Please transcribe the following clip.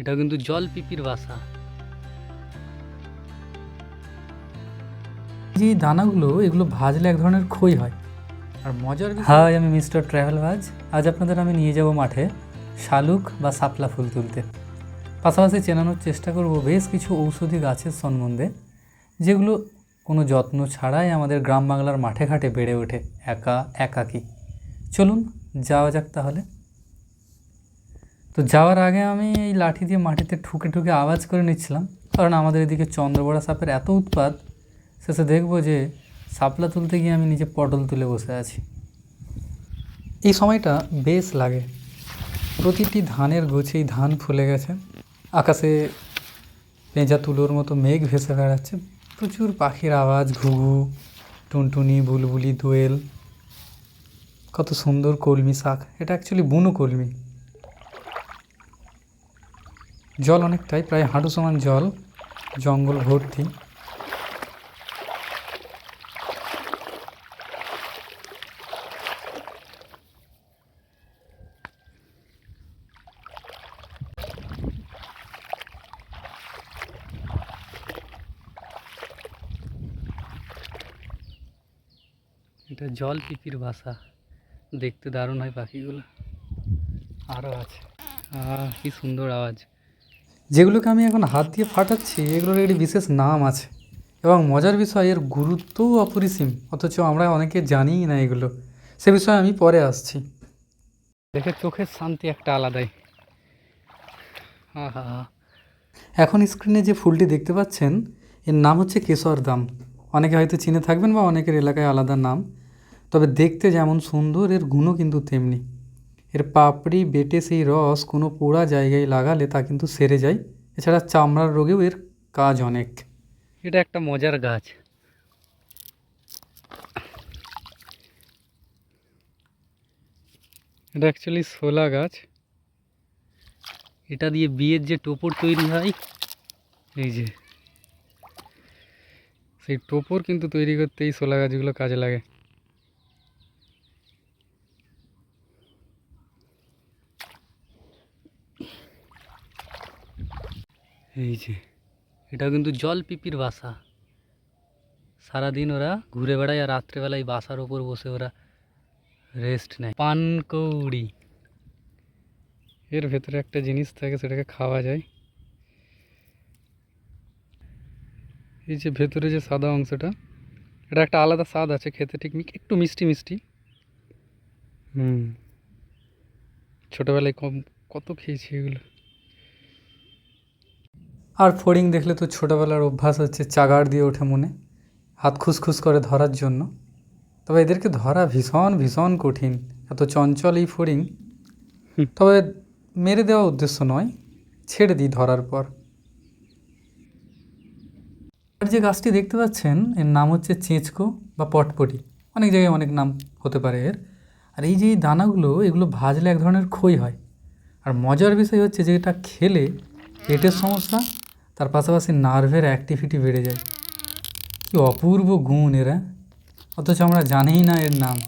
এটা কিন্তু জল পিপির বাসা যে দানাগুলো এগুলো ভাজলে এক ধরনের খই হয়। আর মজার হাই আমি মিস্টার ট্রাভেল ভাজ আজ আপনাদের আমি নিয়ে যাব মাঠে শালুক বা শাপলা ফুল তুলতে। পাশাপাশি চেনানোর চেষ্টা করব বেশ কিছু ঔষধি গাছের সম্বন্ধে যেগুলো কোনো যত্ন ছাড়াই আমাদের গ্রাম বাংলার মাঠে ঘাটে বেড়ে ওঠে একা একাকী। চলুন যাওয়া যাক তাহলে। তো যাওয়ার আগে আমি এই লাঠি দিয়ে মাটিতে ঠুকে ঠুকে আওয়াজ করে নিচ্ছিলাম। কারণ আমাদের এদিকে চন্দ্রবড়া সাপের এত উৎপাত, শেষে দেখব যে সাপলা তুলতে গিয়ে আমি নিজে পটল তুলে বসে আছি। এই সময়টা বেশ লাগে। প্রতিটি ধানের গোছেই ধান ফুলে গেছে। আকাশে পেঁজা তুলোর মতো মেঘ ভেসে বেড়াচ্ছে। প্রচুর পাখির আওয়াজ, ঘুঘু, টুনটুনি, বুলবুলি, দোয়েল। কত সুন্দর কলমি শাক। এটা অ্যাকচুয়ালি বুনো কলমি। জল অনেকটাই, প্রায় হাঁটু সমান জল, জঙ্গল ভর্তি। এটা জল পিপির বাসা। দেখতে দারুণ হয় পাখিগুলো। আরও আছে। কি সুন্দর আওয়াজ। যেগুলোকে আমি এখন হাত দিয়ে ফাটাচ্ছি এগুলোর একটি বিশেষ নাম আছে। এবং মজার বিষয় এর গুরুত্বও অপরিসীম অথচ আমরা অনেকে জানিই না এগুলো। সে বিষয়ে আমি পরে আসছি। দেখে চোখের শান্তি একটা আলাদাই। এখন স্ক্রিনে যে ফুলটি দেখতে পাচ্ছেন এর নাম হচ্ছে কেশর দাম। অনেকে হয়তো চিনে থাকবেন বা অনেকের এলাকায় আলাদা নাম। তবে দেখতে যেমন সুন্দর এর গুণও কিন্তু তেমনি। এর পাপড়ি বেটে সেই রস কোনো পোড়া জায়গায় লাগালে তা কিন্তু সেরে যায়। এছাড়া চামড়ার রোগেও এর কাজ অনেক। এটা একটা মজার গাছ। এটা অ্যাকচুয়ালি শোলা গাছ। এটা দিয়ে বিয়ের যে টোপর তৈরি হয়, এই যে। সেই টোপর কিন্তু তৈরি করতে এই শোলা গাছগুলো কাজে লাগে। এই যে, এটা কিন্তু জল পিপির বাসা। সারাদিন ওরা ঘুরে বেড়ায় আর রাত্রেবেলায় বাসার ওপর বসে ওরা রেস্ট নেয়। পানকৌড়ি এর ভেতরে একটা জিনিস থাকে, সেটাকে খাওয়া যায়। এই যে ভেতরে যে সাদা অংশটা, এটা একটা আলাদা স্বাদ আছে খেতে, ঠিক একটু মিষ্টি মিষ্টি। হুম। ছোটোবেলায় কম, কত খেয়েছি এগুলো। আর ফড়িং দেখলে তো ছোটোবেলার অভ্যাস হচ্ছে চাগার দিয়ে ওঠে মনে হাত খুসখুস করে ধরার জন্য। তবে এদেরকে ধরা ভীষণ ভীষণ কঠিন এত চঞ্চল এই ফড়িং। তবে মেরে দেওয়া উদ্দেশ্য নয় ছেড়ে দিই ধরার পর। আর যে গাছটি দেখতে পাচ্ছেন এর নাম হচ্ছে চেঁচকো বা পটপটি। অনেক জায়গায় অনেক নাম হতে পারে এর। আর এই যে দানাগুলো এগুলো ভাজলে এক ধরনের খই হয়। আর মজার বিষয় হচ্ছে যে এটা খেলে পেটের সমস্যা তার পাশাপাশি নার্ভের অ্যাক্টিভিটি বেড়ে যায়। কি অপূর্ব গুণ এরা। অথচ আমরা জানিই না এর নাম।